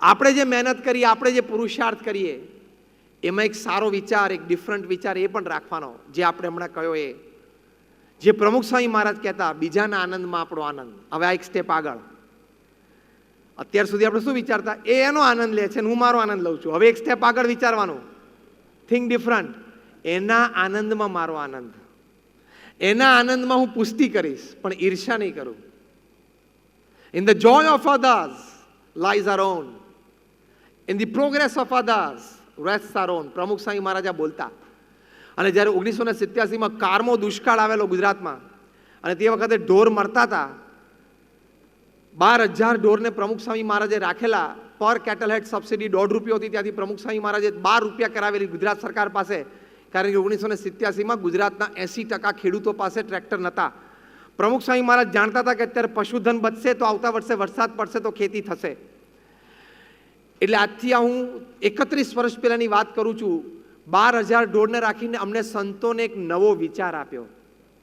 આપણે જે મહેનત કરીએ, આપણે જે પુરુષાર્થ કરીએ, એમાં એક સારો વિચાર, એક ડિફરન્ટ વિચાર એ પણ રાખવાનો, જે આપણે હમણાં કહ્યો એ. જે પ્રમુખ સ્વામી મહારાજ કહેતા, બીજાના આનંદમાં આપણો આનંદ. હવે આ એક સ્ટેપ આગળ. અત્યાર સુધી આપણે શું વિચારતા? એ એનો આનંદ લે છે અને હું મારો આનંદ લઉં છું. હવે એક સ્ટેપ આગળ વિચારવાનું. થિંક ડિફરન્ટ એના આનંદમાં મારો આનંદ. એના આનંદમાં હું પુષ્ટિ કરીશ, પણ ઈર્ષા નહીં કરું. In the joy of others lies our own in the progress of others rest our own Pramukh Swami Maharaja બોલતા. અને જ્યારે ઓગણીસો ને સિત્યાસીમાં કારમો દુષ્કાળ આવેલો ગુજરાતમાં, અને તે વખતે ઢોર મરતા હતા, બાર હજાર ઢોરને પ્રમુખ સ્વામી મહારાજે રાખેલા પર કેટલ હેડ સબસિડી દોઢ રૂપિયો હતી. ત્યાંથી પ્રમુખ સ્વામી મહારાજે બાર રૂપિયા કરાવેલી ગુજરાત સરકાર પાસે, કારણ કે ઓગણીસો ને સિત્યાસીમાં ગુજરાતના એંસી ટકા ખેડૂતો પાસે ટ્રેક્ટર નહોતા. પ્રમુખ સ્વામી મહારાજ જાણતા હતા કે અત્યારે પશુધન બચશે તો આવતા વર્ષે વરસાદ પડશે તો ખેતી થશે. એટલે આજથી હું એકત્રીસ વર્ષ પહેલાંની વાત કરું છું. બાર હજાર ઢોરને રાખીને અમને સંતોને એક નવો વિચાર આપ્યો.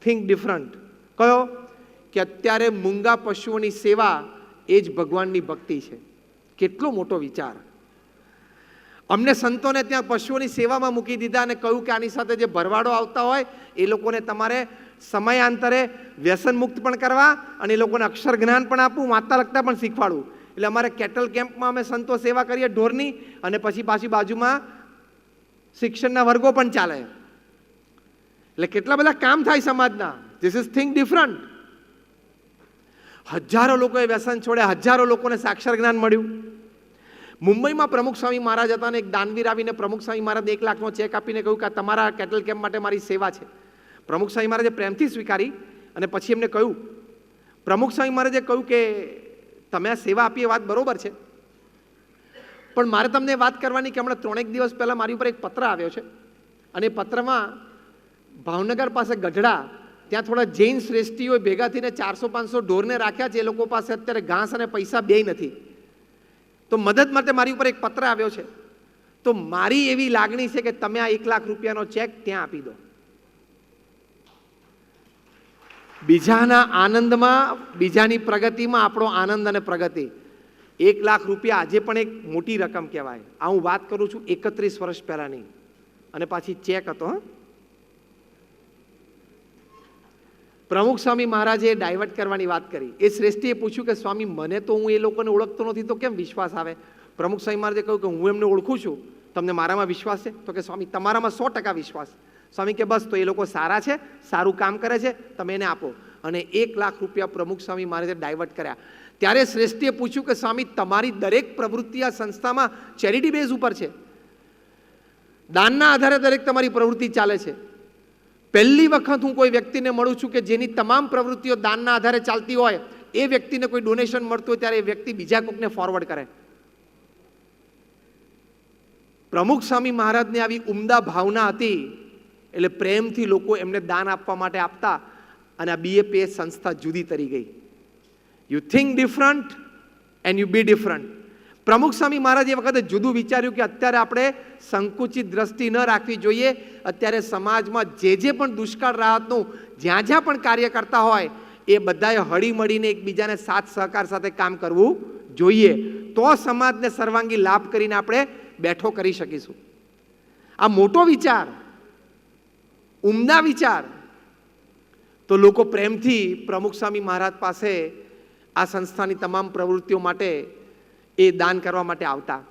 થિંક ડિફરન્ટ કયો? કે અત્યારે મૂંગા પશુઓની સેવા એ જ ભગવાનની ભક્તિ છે. કેટલો મોટો વિચાર. અમને સંતોને ત્યાં પશુઓની સેવામાં મૂકી દીધા અને કહ્યું કે આની સાથે જે ભરવાડો આવતા હોય, એ લોકોને તમારે સમયાંતરે વ્યસન મુક્ત પણ કરવા અને એ લોકોને અક્ષર જ્ઞાન પણ આપવું વાંચતા લખતા પણ શીખવાડવું. એટલે અમારે કેટલ કેમ્પમાં અમે સંતો સેવા કરીએ ઢોરની અને પછી પાછી બાજુમાં શિક્ષણના વર્ગો પણ ચાલે. એટલે કેટલા બધા કામ થાય સમાજના. ધીસ ઇઝ થિંક ડિફરન્ટ હજારો લોકોએ વ્યસન છોડ્યા, હજારો લોકોને સાક્ષર જ્ઞાન મળ્યું. મુંબઈમાં પ્રમુખ સ્વામી મહારાજ હતા અને એક દાનવીર આવીને પ્રમુખ સ્વામી મહારાજને એક લાખનો ચેક આપીને કહ્યું કે તમારા કેટલ કેમ્પ માટે મારી સેવા છે. પ્રમુખ સ્વામી મહારાજે પ્રેમથી સ્વીકારી અને પછી એમને કહ્યું. પ્રમુખ સ્વામી મહારાજે કહ્યું કે તમે આ સેવા આપી એ વાત બરોબર છે. પણ મારે તમને વાત કરવાની કે હમણાં ત્રણેક દિવસ પહેલાં મારી ઉપર એક પત્ર આવ્યો છે. અને પત્રમાં ભાવનગર પાસે ગઢડા, ત્યાં થોડા જૈન શ્રેષ્ઠીઓ ભેગા થઈને ચારસો પાંચસો ઢોરને રાખ્યા છે. એ લોકો પાસે અત્યારે ઘાસ અને પૈસા બે નથી. તો મદદ માટે મારી ઉપર એક પત્ર આવ્યો છે. તો મારી એવી લાગણી છે કે તમે આ એક લાખ રૂપિયાનો ચેક ત્યાં આપી દો. બીજાના આનંદમાં, બીજાની પ્રગતિમાં આપણો આનંદ અને પ્રગતિ. એક લાખ રૂપિયા આજે પણ એક મોટી રકમ કહેવાય. આ હું વાત કરું છું એકત્રીસ વર્ષ પહેલાંની. અને પાછી ચેક હતો પ્રમુખ સ્વામી મહારાજે ડાયવર્ટ કરવાની વાત કરી. એ શ્રેષ્ઠીએ પૂછ્યું કે, સ્વામી, મને તો હું એ લોકોને ઓળખતો નથી, તો કેમ વિશ્વાસ આવે? પ્રમુખ સ્વામી મહારાજે કહ્યું કે, હું એમને ઓળખું છું. તમને મારામાં વિશ્વાસ છે? તો કે, સ્વામી, તમારામાં સો ટકા વિશ્વાસ સ્વામી કે, બસ, તો એ લોકો સારા છે, સારું કામ કરે છે, તમે એને આપો. અને એક લાખ રૂપિયા પ્રમુખ સ્વામી મહારાજે ડાયવર્ટ કર્યા. ત્યારે શ્રેષ્ઠીએ પૂછ્યું કે, સ્વામી, તમારી દરેક પ્રવૃત્તિ આ સંસ્થામાં ચેરિટી બેઝ ઉપર છે? દાનના આધારે દરેક તમારી પ્રવૃત્તિ ચાલે છે? પહેલી વખત હું કોઈ વ્યક્તિને મળું છું કે, જેની તમામ પ્રવૃત્તિઓ દાનના આધારે ચાલતી હોય, એ વ્યક્તિને કોઈ ડોનેશન મળતું હોય ત્યારે એ વ્યક્તિ બીજા કોકને ફોરવર્ડ કરે. પ્રમુખ સ્વામી મહારાજને આવી ઉમદા ભાવના હતી એટલે પ્રેમથી લોકો એમને દાન આપવા માટે આપતા અને આ બીએપીએ સંસ્થા જુદી તરી ગઈ. You think different and you be different Pramukh Swami Maharaj એ વખતે જુદું વિચાર્યું કે અત્યારે આપણે સંકુચિત દ્રષ્ટિ ન રાખવી જોઈએ. અત્યારે સમાજમાં જે જે પણ દુષ્કાળ રાહતનું જ્યાં જ્યાં પણ કાર્ય કરતા હોય, એ બધાએ હળી મળીને એકબીજાને સાથ સહકાર સાથે કામ કરવું જોઈએ. તો સમાજને સર્વાંગી લાભ કરીને આપણે બેઠો કરી શકીશું. આ મોટો વિચાર ઉમદા વિચાર. તો લોકો પ્રેમથી પ્રમુખ સ્વામી મહારાજ પાસે આ સંસ્થાની તમામ પ્રવૃત્તિઓ માટે એ દાન કરવા માટે આવતા.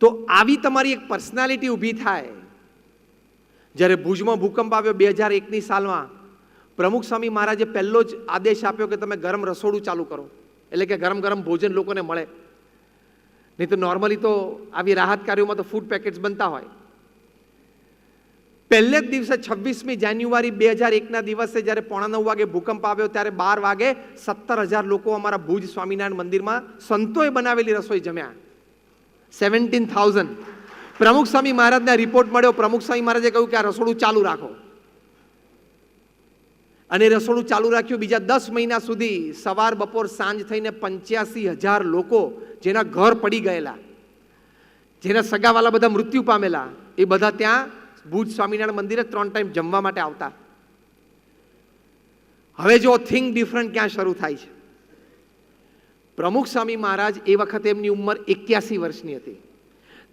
તો આવી તમારી એક પર્સનાલિટી ઊભી થાય. જ્યારે ભુજમાં ભૂકંપ આવ્યો બે હજાર એકની સાલમાં, પ્રમુખ સ્વામી મહારાજે પહેલો જ આદેશ આપ્યો કે તમે ગરમ રસોડું ચાલુ કરો. એટલે કે ગરમ ગરમ ભોજન લોકોને મળે. નહીં તો નોર્મલી તો આવી રાહત કાર્યોમાં તો ફૂડ પેકેટ્સ બનતા હોય. પહેલે જ દિવસે છવ્વીસમી જાન્યુઆરી બે હજાર એકના દિવસે જ્યારે પોણા નવ વાગે ભૂકંપ આવ્યો ત્યારે બાર વાગે સત્તર હજાર લોકો અમારા ભુજ સ્વામિનારાયણ મંદિરમાં સંતોએ બનાવેલી રસોઈ જમ્યા. Seventeen thousand. પ્રમુખ સ્વામી મહારાજને રિપોર્ટ મળ્યો. પ્રમુખ સ્વામી મહારાજે કહ્યું કે આ રસોડું ચાલુ રાખો. અને રસોડું ચાલુ રાખ્યું બીજા દસ મહિના સુધી સવાર બપોર સાંજ થઈને પંચ્યાસી હજાર લોકો જેના ઘર પડી ગયેલા, જેના સગાવાલા બધા મૃત્યુ પામેલા, એ બધા ત્યાં ભુજ સ્વામિનારાયણ મંદિરે ત્રણ ટાઈમ જમવા માટે આવતા. હવે જો થિંક ડિફરન્ટ ક્યાં શરૂ થાય છે? પ્રમુખ સ્વામી મહારાજ એ વખતે એમની ઉંમર એક્યાસી વર્ષની હતી.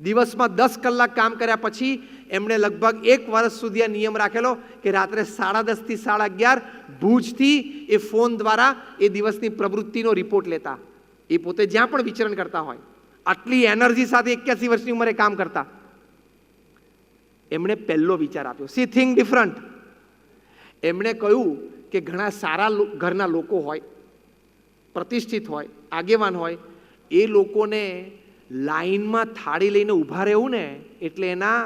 દિવસમાં દસ કલાક કામ કર્યા પછી એમણે લગભગ એક વર્ષ સુધી આ નિયમ રાખેલો કે રાત્રે સાડા દસથી સાડા અગિયાર ભુજથી એ ફોન દ્વારા એ દિવસની પ્રવૃત્તિનો રિપોર્ટ લેતા. એ પોતે જ્યાં પણ વિચરણ કરતા હોય. આટલી એનર્જી સાથે એક્યાસી વર્ષની ઉંમરે કામ કરતા. એમણે પહેલો વિચાર આપ્યો. સી થિંગ ડિફરન્ટ એમણે કહ્યું કે ઘણા સારા ઘરના લોકો હોય, પ્રતિષ્ઠિત હોય, આગેવાન હોય, એ લોકોને લાઈનમાં થાળી લઈને ઊભા રહેવું ને એટલે એના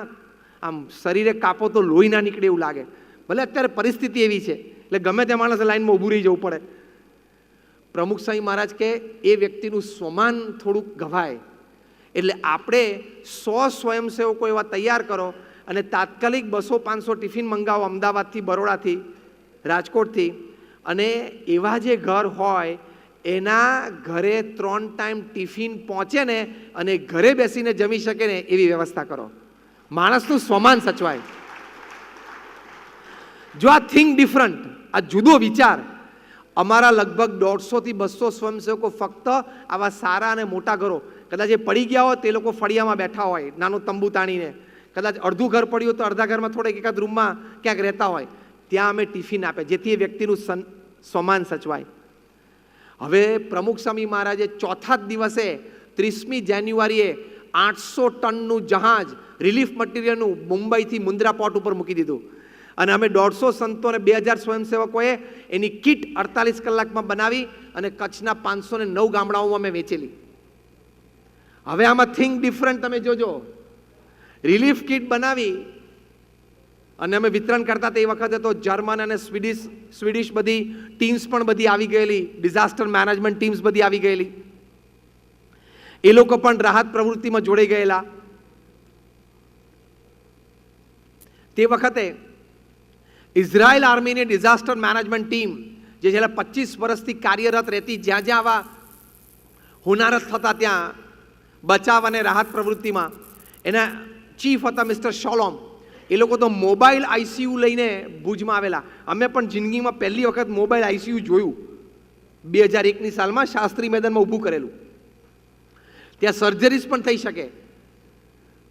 આમ શરીરે કાપો તો લોહી ના નીકળે એવું લાગે. ભલે અત્યારે પરિસ્થિતિ એવી છે, એટલે ગમે તે માણસે લાઈનમાં ઊભું રહી જવું પડે. પ્રમુખ સ્વામી મહારાજ કે, એ વ્યક્તિનું સ્વમાન થોડુંક ગવાય. એટલે આપણે સો સ્વયંસેવકો એવા તૈયાર કરો અને તાત્કાલિક બસો પાંચસો ટિફિન મંગાવો અમદાવાદથી, બરોડાથી, રાજકોટથી. અને એવા જે ઘર હોય, એના ઘરે ત્રણ ટાઈમ ટિફિન પહોંચે ને અને ઘરે બેસીને જમી શકે ને એવી વ્યવસ્થા કરો. માણસનું સ્વમાન સચવાય. જો આ થિંક ડિફરન્ટ, આ જુદો વિચાર. અમારા લગભગ દોઢસોથી બસો સ્વયંસેવકો ફક્ત આવા સારા અને મોટા ઘરો, કદાચ એ પડી ગયા હોય તે લોકો ફળિયામાં બેઠા હોય, નાનું તંબુ તાણીને. કદાચ અડધું ઘર પડ્યું તો અડધા ઘરમાં થોડેક એકાદ રૂમમાં ક્યાંક રહેતા હોય, ત્યાં અમે ટિફિન આપે, જેથી એ વ્યક્તિનું સન, સમાન સચવાય. હવે પ્રમુખ સ્વામી મહારાજે ચોથા જ દિવસે ત્રીસમી જાન્યુઆરીએ આઠસો ટનનું જહાજ રિલીફ મટીરિયલનું મુંબઈથી મુન્દ્રા પોર્ટ ઉપર મૂકી દીધું. અને અમે દોઢસો સંતો અને બે હજાર સ્વયંસેવકોએ એની કિટ અડતાલીસ કલાકમાં બનાવી અને કચ્છના પાંચસો ને નવ ગામડાઓમાં અમે વેચેલી. હવે આમાં થિંગ ડિફરન્ટ તમે જોજો. રિલીફ કિટ બનાવી. અને અમે વિતરણ કરતા તે વખતે તો જર્મન અને સ્વીડિશ સ્વીડિશ બધી ટીમ્સ પણ બધી આવી ગયેલી. ડિઝાસ્ટર મેનેજમેન્ટ ટીમ્સ બધી આવી ગયેલી. એ લોકો પણ રાહત પ્રવૃત્તિમાં જોડાઈ ગયેલા. તે વખતે ઇઝરાયલ આર્મીની ડિઝાસ્ટર મેનેજમેન્ટ ટીમ જે છેલ્લા પચીસ વર્ષથી કાર્યરત રહેતી, જ્યાં જ્યાં આવા હોનારત થતા ત્યાં બચાવ અને રાહત પ્રવૃત્તિમાં એના ચીફ હતા મિસ્ટર શોલોમ એ લોકો તો મોબાઈલ આઈસીયુ લઈને ભુજમાં આવેલા. અમે પણ જિંદગીમાં પહેલી વખત મોબાઈલ આઈસીયુ જોયું. બે હજાર એકની સાલમાં શાસ્ત્રી મેદાનમાં ઊભું કરેલું. ત્યાં સર્જરીસ પણ થઈ શકે.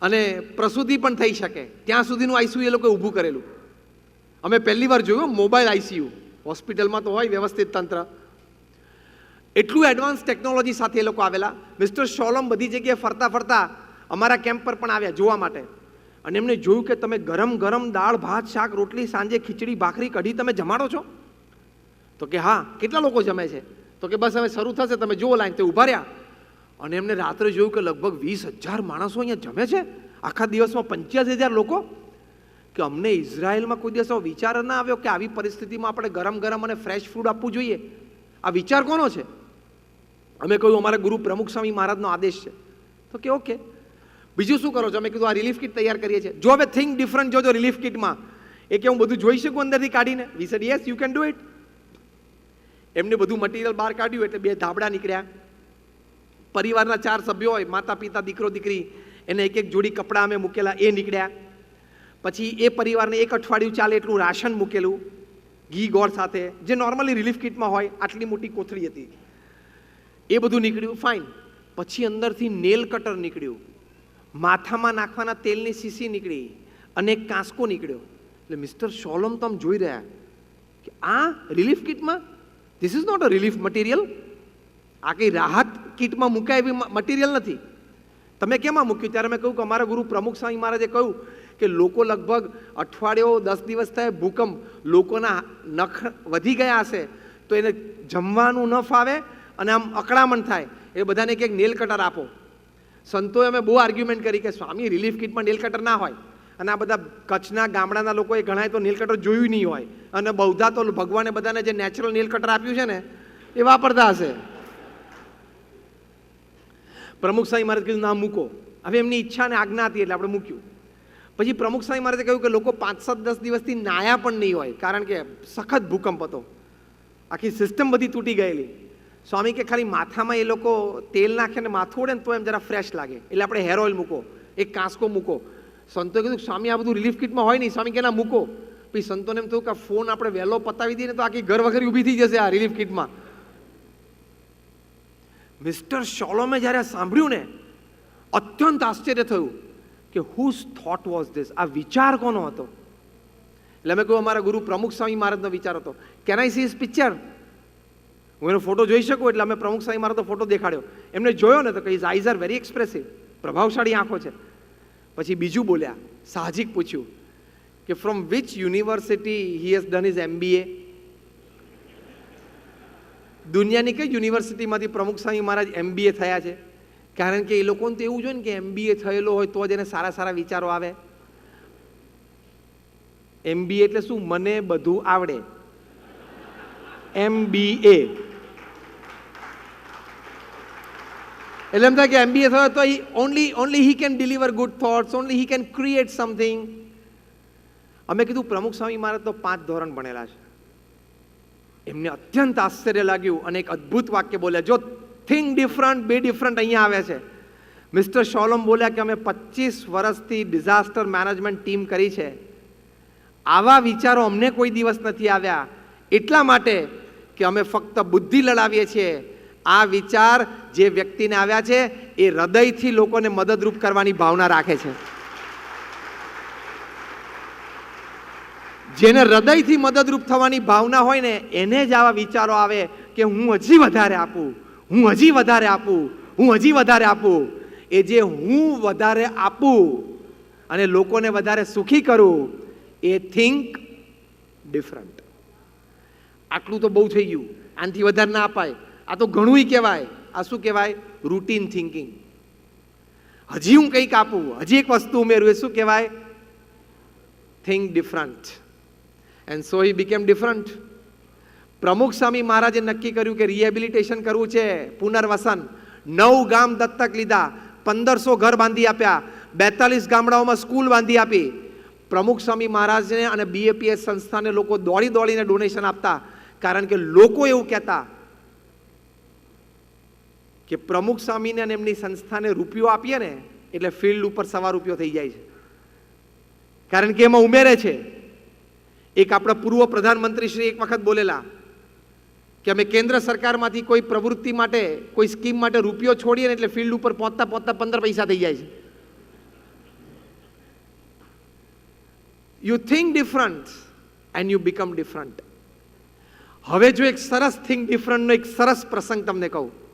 અને પ્રસૂતિ પણ થઈ શકે. ત્યાં સુધીનું આઈસીયુ એ લોકોએ ઊભું કરેલું. અમે પહેલી વાર જોયું મોબાઈલ આઈસીયુ હોસ્પિટલમાં તો હોય વ્યવસ્થિત તંત્ર. એટલું એડવાન્સ ટેકનોલોજી સાથે એ લોકો આવેલા. મિસ્ટર શોલમ બધી જગ્યાએ ફરતા ફરતા અમારા કેમ્પ પર પણ આવ્યા જોવા માટે. અને એમને જોયું કે તમે ગરમ ગરમ દાળ, ભાત, શાક, રોટલી, સાંજે ખીચડી, ભાખરી, કઢી તમે જમાડો છો? તો કે હા, કેટલા લોકો જમે છે? તો કે બસ હવે શરૂ થશે, તમે જુઓ લાઈન તે ઊભા રહ્યા. અને એમને રાત્રે જોયું કે લગભગ વીસ હજાર માણસો અહીંયા જમે છે? આખા દિવસમાં પંચ્યાસી હજાર લોકો? કે અમને ઇઝરાયલમાં કોઈ દિવસ વિચાર ના આવ્યો કે આવી પરિસ્થિતિમાં આપણે ગરમ ગરમ અને ફ્રેશ ફૂડ આપવું જોઈએ? આ વિચાર કોનો છે? અમે કહ્યું, અમારા ગુરુ પ્રમુખ સ્વામી મહારાજનો આદેશ છે. તો કે ઓકે બીજું શું કરો છો? અમે કીધું આ રિલીફ કિટ તૈયાર કરીએ છીએ. જો હવે થિંક ડિફરન્ટ જોજો રિલીફ કિટમાં એ કે હું બધું જોઈ શકું અંદરથી કાઢીને? We said yes you can do it એમને બધું મટીરિયલ બહાર કાઢ્યું એટલે બે ધાબડા નીકળ્યા. પરિવારના ચાર સભ્યો હોય, માતા, પિતા, દીકરો, દીકરી, એને એક એક જોડી કપડાં અમે મૂકેલા, એ નીકળ્યા. પછી એ પરિવારને એક અઠવાડિયું ચાલે એટલું રાશન મૂકેલું, ઘી, ગોળ સાથે, જે નોર્મલી રિલીફ કિટમાં હોય, આટલી મોટી કોથળી હતી. એ બધું નીકળ્યું ફાઇન પછી અંદરથી નેલ કટર નીકળ્યું. માથામાં નાખવાના તેલની શીશી નીકળી અને એક કાંસકો નીકળ્યો. એટલે મિસ્ટર શોલમ તો આમ જોઈ રહ્યા કે આ relief કિટમાં this is not a relief material આ કંઈ રાહત કિટમાં મૂકાય એવી મટીરિયલ નથી. તમે કેમાં મૂક્યું? ત્યારે મેં કહ્યું કે અમારા ગુરુ પ્રમુખ સ્વામી મહારાજે કહ્યું કે લોકો લગભગ અઠવાડિયો દસ દિવસ થાય ભૂકંપ, લોકોના નખ વધી ગયા હશે, તો એને જમવાનું ન ફાવે અને આમ અકળામણ થાય. એ બધાને કંઈક નેલ કટર આપો. સંતોએ અમે બહુ આર્ગ્યુમેન્ટ કરી કે સ્વામી રિલીફ કિટમાં નેલ કટર ના હોય. અને આ બધા કચ્છના ગામડાના લોકોએ ઘણાય તો નેલ કટર જોયું નહીં હોય. અને બૌદ્ધા તો ભગવાને બધાને જે નેચરલ નેલ કટર આપ્યું છે ને, એ વાપરતા હશે. પ્રમુખ સાંઈ મહારાજ કીધું, ના, મૂકો. હવે એમની ઈચ્છા અને આજ્ઞા હતી એટલે આપણે મૂક્યું. પછી પ્રમુખ સાંઈ મહારાજે કહ્યું કે લોકો પાંચ સાત દસ દિવસથી નાયા પણ નહીં હોય, કારણ કે સખત ભૂકંપ હતો. આખી સિસ્ટમ બધી તૂટી ગયેલી. સ્વામી કે ખાલી માથામાં એ લોકો તેલ નાખે ને માથું ઓળે ને તો એમ જરા ફ્રેશ લાગે. એટલે આપણે હેર ઓઇલ મૂકો, એક કાંસકો મૂકો. સંતોએ કીધું, સ્વામી, આ બધું રિલીફ કિટમાં હોય નહીં. સ્વામી કે, ના, મૂકો. પછી સંતોને એમ થયું કે ફોન આપણે વહેલો પતાવી દઈએ ને તો આખી ઘર વગર ઊભી થઈ જશે આ રિલીફ કિટમાં મિસ્ટર શોલોમે જ્યારે સાંભળ્યું ને, અત્યંત આશ્ચર્ય થયું કે હુઝ થોટ વોઝ ધીસ આ વિચાર કોનો હતો? એટલે મેં કહ્યું, અમારા ગુરુ પ્રમુખ સ્વામી મહારાજનો વિચાર હતો. Can I see is picture હું એનો ફોટો જોઈ શકું એટલે અમે પ્રમુખ સાહેબ મારો તો ફોટો દેખાડ્યો. એમને જોયો ને તો કઈ આઈઝ આર વેરી એક્સપ્રેસિવ પ્રભાવશાળી આંખો છે. પછી બીજું બોલ્યા, સાહજિક પૂછ્યું કે from which university he has done is MBA દુનિયાની કઈ યુનિવર્સિટીમાંથી પ્રમુખ સ્વામી મહારાજ એમબીએ થયા છે? કારણ કે એ લોકોને તો એવું જોઈએ ને કે એમબીએ થયેલો હોય તો જ એને સારા સારા વિચારો આવે. એમબીએ એટલે શું? મને બધું આવડે. એમબીએ એટલે એમ થાય કે એમબીએ થયો તો only only he can deliver good thoughts only he can create something અમે કીધું, પ્રમુખ સ્વામી મહારાજ તો પાંચ ધોરણ ભણેલા છે. એમને અત્યંત આશ્ચર્ય લાગ્યું અને એક અદ્ભુત વાક્ય બોલ્યા, જો થિંક ડિફરન્ટ બે ડિફરન્ટ અહીંયા આવે છે. મિસ્ટર શોલમ બોલ્યા કે, અમે પચીસ વર્ષથી ડિઝાસ્ટર મેનેજમેન્ટ ટીમ કરી છે. આવા વિચારો અમને કોઈ દિવસ નથી આવ્યા. એટલા માટે કે અમે ફક્ત બુદ્ધિ લડાવીએ છીએ. આ વિચાર જે વ્યક્તિને આવ્યા છે, એ હૃદયથી લોકોને મદદરૂપ કરવાની ભાવના રાખે છે. જેને હૃદયથી મદદરૂપ થવાની ભાવના હોય ને, એને જ આવા વિચારો આવે કે હું હજી વધારે આપું, હું હજી વધારે આપું, હું હજી વધારે આપું. એ જે હું વધારે આપું અને લોકોને વધારે સુખી કરું, એ થિંક ડિફરન્ટ આટલું તો બહુ થઈ ગયું. આનાથી વધારે ના અપાય. આ તો ઘણુંય કહેવાય. આ શું કહેવાય? રૂટીન થિંકિંગ હજી હું કંઈક આપું, હજી એક વસ્તુ ઉમેરું, એ શું કહેવાય? Think different and so he became different Pramukh Swami મહારાજે નક્કી કર્યું કે રિહેબિલિટેશન કરવું છે, પુનર્વસન. નવ ગામ દત્તક લીધા, પંદરસો ઘર બાંધી આપ્યા, બેતાલીસ ગામડાઓમાં સ્કૂલ બાંધી આપી. પ્રમુખ સ્વામી મહારાજને અને બીએપીએસ સંસ્થાને લોકો દોડી દોડીને ડોનેશન આપતા, કારણ કે લોકો એવું કહેતા કે પ્રમુખ સ્વામીને અને એમની સંસ્થાને રૂપિયો આપીએ ને, એટલે ફિલ્ડ ઉપર સવા રૂપિયો થઈ જાય છે. કારણ કે એમાં ઉમેરે છે. એક આપણા પૂર્વ પ્રધાનમંત્રી શ્રી એક વખત બોલેલા કે અમે કેન્દ્ર સરકારમાંથી કોઈ પ્રવૃત્તિ માટે, કોઈ સ્કીમ માટે રૂપિયો છોડીએ ને એટલે ફિલ્ડ ઉપર પહોંચતા પહોંચતા પંદર પૈસા થઈ જાય છે. You think different and you become different હવે જો એક સરસ થિંક ડિફરન્ટનો એક સરસ પ્રસંગ તમને કહું.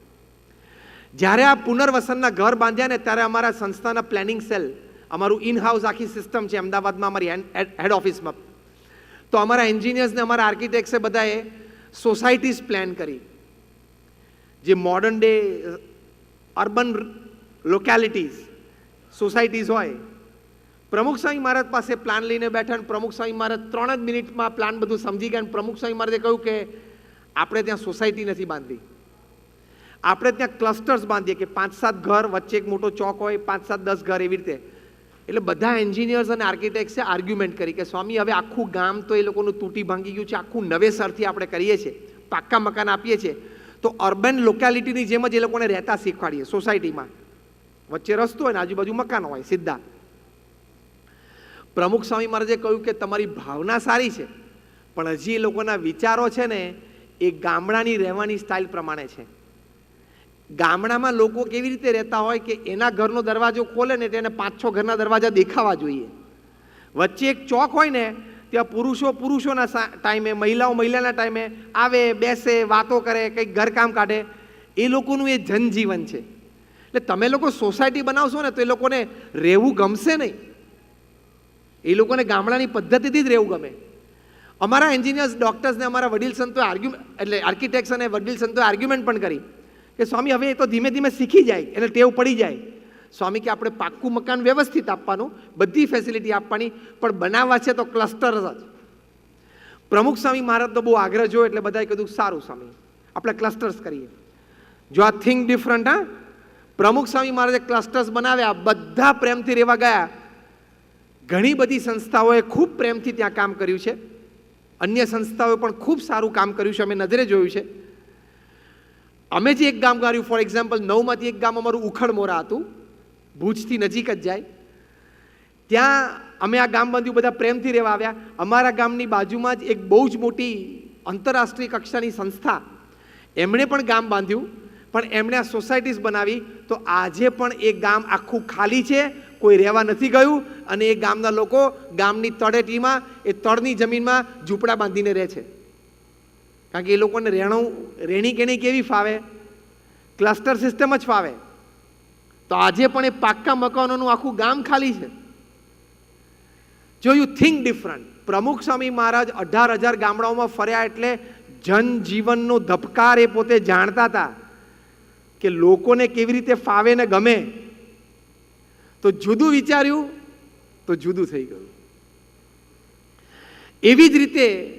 જ્યારે આ પુનર્વસનના ઘર બાંધ્યા ને ત્યારે અમારા સંસ્થાના પ્લાનિંગ સેલ અમારું ઇન હાઉસ આખી સિસ્ટમ છે, અમદાવાદમાં અમારી હેડ ઓફિસમાં તો અમારા એન્જિનિયર્સને અમારા આર્કિટેક્ટ્સે બધાએ સોસાયટીઝ પ્લાન કરી. જે modern day urban localities societies હોય. પ્રમુખ સ્વામી મહારાજ પાસે પ્લાન લઈને બેઠા અને પ્રમુખ સ્વામી મહારાજ ત્રણ જ મિનિટમાં પ્લાન બધું સમજી ગયા અને પ્રમુખ સ્વામી મહારાજે કહ્યું કે આપણે ત્યાં સોસાયટી નથી બાંધવી. આપણે ત્યાં ક્લસ્ટર્સ બાંધીએ કે પાંચ સાત ઘર, વચ્ચે એક મોટો ચોક હોય, પાંચ સાત દસ ઘર એવી રીતે. એટલે બધા એન્જિનિયર્સ અને આર્કિટેક્ટ્સે આર્ગ્યુમેન્ટ કરી કે સ્વામી, હવે આખું ગામ તો એ લોકોનું તૂટી ભાંગી ગયું છે, આખું નવેસરથી આપણે કરીએ છીએ, પાક્કા મકાન આપીએ છીએ. તો અર્બન લોકેલિટીની જેમ જ એ લોકોને રહેતા શીખવાડીએ સોસાયટીમાં વચ્ચે રસ્તો હોય ને, આજુબાજુ મકાન હોય, સીધા. પ્રમુખ સ્વામી મહારાજે કહ્યું કે તમારી ભાવના સારી છે, પણ હજી એ લોકોના વિચારો છે ને, એ ગામડાની રહેવાની સ્ટાઇલ પ્રમાણે છે. ગામડામાં લોકો કેવી રીતે રહેતા હોય કે એના ઘરનો દરવાજો ખોલે ને તેને પાંચ છ ઘરના દરવાજા દેખાવા જોઈએ. વચ્ચે એક ચોક હોય ને, ત્યાં પુરુષો પુરુષોના ટાઈમે, મહિલાઓ મહિલાના ટાઈમે આવે, બેસે, વાતો કરે, કંઈક ઘરકામ કાઢે, એ લોકોનું એ જનજીવન છે. એટલે તમે લોકો સોસાયટી બનાવશો ને તો એ લોકોને રહેવું ગમશે નહીં. એ લોકોને ગામડાની પદ્ધતિથી જ રહેવું ગમે. અમારા એન્જિનિયર્સ ડૉક્ટર્સને અમારા વડીલ સંતોએ આર્ગ્યુ એટલે આર્કિટેક્ટ્સ અને વડીલ સંતોએ આર્ગ્યુમેન્ટ પણ કરી. કે સ્વામી, હવે એ તો ધીમે ધીમે શીખી જાય એટલે ટેવ પડી જાય. સ્વામી કે આપણે પાક્કું મકાન વ્યવસ્થિત આપવાનું, બધી ફેસિલિટી આપવાની, પણ બનાવવા છે તો ક્લસ્ટર જ. પ્રમુખ સ્વામી મહારાજનો બહુ આગ્રહ જોયો એટલે બધાએ કીધું, સારું સ્વામી, આપણે ક્લસ્ટર્સ કરીએ. જો આ થિંક ડિફરન્ટ હા, પ્રમુખ સ્વામી મહારાજે ક્લસ્ટર્સ બનાવ્યા, બધા પ્રેમથી રહેવા ગયા. ઘણી બધી સંસ્થાઓએ ખૂબ પ્રેમથી ત્યાં કામ કર્યું છે. અન્ય સંસ્થાઓએ પણ ખૂબ સારું કામ કર્યું છે, અમે નજરે જોયું છે. અમે જે એક ગામ ગાર્યું ફોર એક્ઝામ્પલ નવમાંથી એક ગામ અમારું ઉખડમોરા હતું, ભુજથી નજીક જ જાય. ત્યાં અમે આ ગામ બાંધ્યું, બધા પ્રેમથી રહેવા આવ્યા. અમારા ગામની બાજુમાં જ એક બહુ જ મોટી આંતરરાષ્ટ્રીય કક્ષાની સંસ્થા. એમણે પણ ગામ બાંધ્યું, પણ એમણે આ સોસાયટીઝ બનાવી. તો આજે પણ એ ગામ આખું ખાલી છે, કોઈ રહેવા નથી ગયું, અને એ ગામના લોકો ગામની તળેટીમાં, એ તળની જમીનમાં ઝૂંપડા બાંધીને રહે છે. કારણ કે એ લોકોને રહેણું રહેણી કેણી કેવી ફાવે? ક્લસ્ટર સિસ્ટમ જ ફાવે. તો આજે પણ એ પાક્કા મકાનોનું આખું ગામ ખાલી છે. જો you think different Pramukh Swami મહારાજ અઢાર હજાર ગામડાઓમાં ફર્યા એટલે જનજીવનનો ધબકાર એ પોતે જાણતા હતા કે લોકોને કેવી રીતે ફાવે ને ગમે. તો જુદું વિચાર્યું, તો જુદું થઈ ગયું. એવી જ રીતે